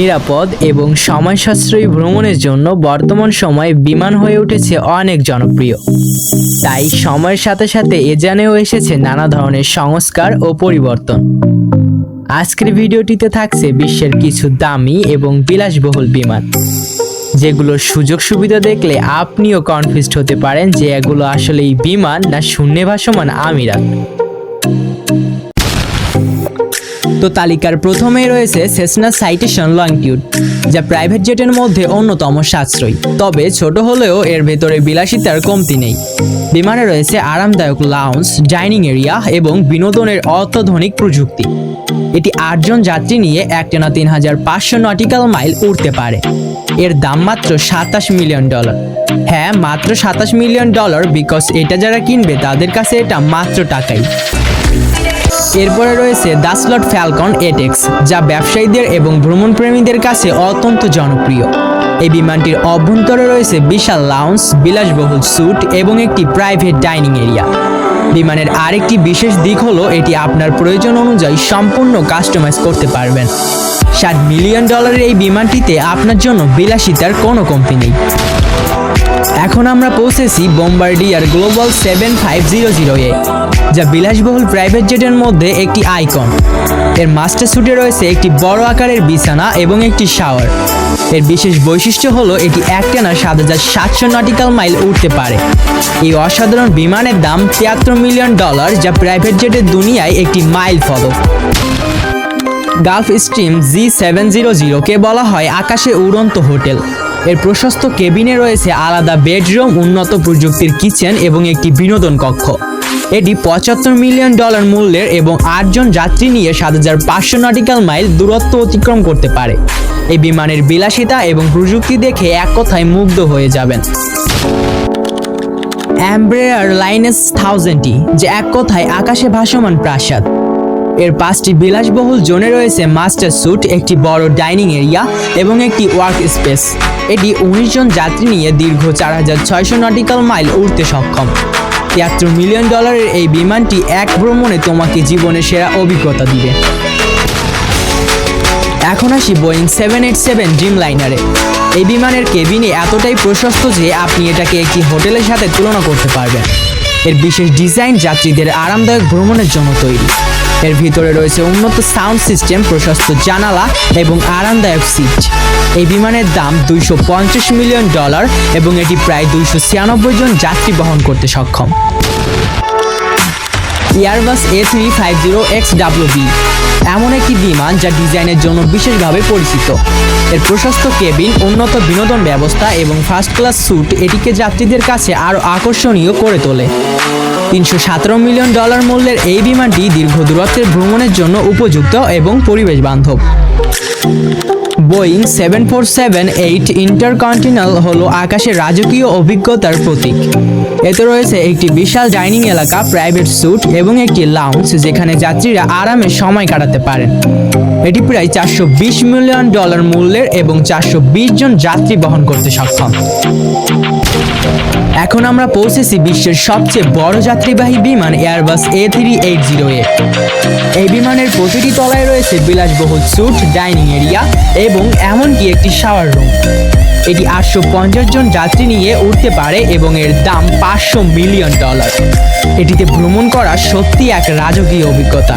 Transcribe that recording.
নিরাপদ এবং সময় সাশ্রয়ী ভ্রমণের জন্য বর্তমান সময়ে বিমান হয়ে উঠেছে অনেক জনপ্রিয়। তাই সময়ের সাথে সাথে এ জানেও এসেছে নানা ধরনের সংস্কার ও পরিবর্তন। আজকের ভিডিওটিতে থাকছে বিশ্বের কিছু দামি এবং বিলাসবহুল বিমান। যেগুলোর সুযোগ সুবিধা দেখলে আপনিও কনফিউজড হতে পারেন যে এগুলো আসলে এই বিমান না শূন্যে ভাসমান আমিরাত। তো তালিকার প্রথমেই রয়েছে সেসনা সাইটেশন লংটিউড যা প্রাইভেট জেটের মধ্যে অন্যতম সাশ্রয়ী। তবে ছোট হলেও এর ভেতরে বিলাসিতার কমতি নেই। বিমানে রয়েছে আরামদায়ক লাউঞ্জ ডাইনিং এরিয়া এবং বিনোদনের অত্যাধুনিক প্রযুক্তি। এটি আটজন যাত্রী নিয়ে একটানা তিন হাজার পাঁচশো নটিক্যাল মাইল উঠতে পারে। এর দাম মাত্র সাতাশ মিলিয়ন ডলার। হ্যাঁ মাত্র সাতাশ মিলিয়ন ডলার বিকজ এটা যারা কিনবে, তাদের কাছে এটা মাত্র টাকাই। এরপরে রয়েছে দাসলট ফ্যালকন এটেক্স যা ব্যবসায়ীদের এবং ভ্রমণপ্রেমীদের কাছে অত্যন্ত জনপ্রিয়। এই বিমানটির অভ্যন্তরে রয়েছে বিশাল লাউন্স বিলাসবহুল স্যুট এবং একটি প্রাইভেট ডাইনিং এরিয়া বিমানের আরেকটি বিশেষ দিক হলো, এটি আপনার প্রয়োজন অনুযায়ী সম্পূর্ণ কাস্টমাইজ করতে পারবেন। ষাট মিলিয়ন ডলারের এই বিমানটিতে আপনার জন্য বিলাসিতার কোনো কমতি নেই। এখন আমরা পৌঁছেছি Bombardier Global seven five zero zero এ, যা বিলাসবহুল প্রাইভেট জেটের মধ্যে একটি আইকন। এর মাস্টার স্যুটে রয়েছে একটি বড় আকারের বিছানা এবং একটি শাওয়ার। এর বিশেষ বৈশিষ্ট্য হলো এটি একটানা সাত হাজার সাতশো নটিক্যাল মাইল উঠতে পারে। এই অসাধারণ বিমানের দাম তিয়াত্তর মিলিয়ন ডলার, যা প্রাইভেট জেটের দুনিয়ায় একটি মাইল ফলক Gulfstream G seven zero জিরোকে বলা হয় আকাশে উড়ন্ত হোটেল। এর প্রশস্ত কেবিনে রয়েছে আলাদা বেডরুম, উন্নত প্রযুক্তির কিচেন এবং একটি বিনোদন কক্ষ। এটি পঁচাত্তর মিলিয়ন ডলার মূল্যের এবং আটজন যাত্রী নিয়ে সাত হাজার পাঁচশো নটিক্যাল মাইল দূরত্ব অতিক্রম করতে পারে। এই বিমানের বিলাসিতা এবং প্রযুক্তি দেখে এক কথায় মুগ্ধ হয়ে যাবেন। অ্যাম্ব্রেয়ার লাইনেস থাউজেন্ডটি যে এক কথায় আকাশে ভাসমান প্রাসাদ। এর পাঁচটি বিলাসবহুল জোনে রয়েছে মাস্টার স্যুট, একটি বড় ডাইনিং এরিয়া এবং একটি ওয়ার্ক স্পেস। এটি উনিশ জন যাত্রী নিয়ে দীর্ঘ চার হাজার ছয়শো নটিক্যাল মাইল উড়তে সক্ষম। তিয়াত্তর মিলিয়ন ডলারের এই বিমানটি এক ভ্রমণে তোমাকে জীবনের সেরা অভিজ্ঞতা দিবে। এখন আসি বোয়িং সেভেন এইট সেভেন ড্রিম লাইনারে এই বিমানের কেবিনে এতটাই প্রশস্ত যে আপনি এটাকে একটি হোটেলের সাথে তুলনা করতে পারবেন। এর বিশেষ ডিজাইন যাত্রীদের আরামদায়ক ভ্রমণের জন্য তৈরি। এর ভিতরে রয়েছে উন্নত সাউন্ড সিস্টেম, প্রশস্ত জানালা এবং আরামদায়ক সিট। এই বিমানের দাম দুইশো পঞ্চাশ মিলিয়ন ডলার এবং এটি প্রায় দুইশো ছিয়ানব্বই জন যাত্রী বহন করতে সক্ষম। Airbus A three five zero X B এমন একটি বিমান যা ডিজাইনের জন্য বিশেষভাবে পরিচিত। এর প্রশস্ত কেবিন, উন্নত বিনোদন ব্যবস্থা এবং ফার্স্ট ক্লাস স্যুট এটিকে যাত্রীদের কাছে আরও আকর্ষণীয় করে তোলে। তিনশো সতেরো মিলিয়ন ডলার মূল্যের এই বিমানটি দীর্ঘ দূরত্বের ভ্রমণের জন্য উপযুক্ত এবং পরিবেশ বান্ধব। Boeing seven four seven eight intercontinental হলো আকাশের রাজকীয় অভিজ্ঞতার প্রতীক। এতে রয়েছে একটি বিশাল ডাইনিং এলাকা, প্রাইভেট স্যুট এবং একটি লাউঞ্জ যেখানে যাত্রীরা আরামে সময় কাটাতে পারেন। এটি প্রায় চারশো বিশ মিলিয়ন ডলার মূল্যের এবং চারশো বিশ জন যাত্রী বহন করতে সক্ষম। এখন আমরা পৌঁছেছি বিশ্বের সবচেয়ে বড় যাত্রীবাহী বিমান Airbus A three eight zero এ এই বিমানের প্রতিটি তলায় রয়েছে বিলাসবহুল স্যুট, ডাইনিং এরিয়া এবং এমনকি একটি শাওয়ার রুম এটি আটশো পঞ্চাশ জন যাত্রী নিয়ে উঠতে পারে এবং এর দাম পাঁচশো মিলিয়ন ডলার। এটিতে ভ্রমণ করা সত্যি এক রাজকীয় অভিজ্ঞতা.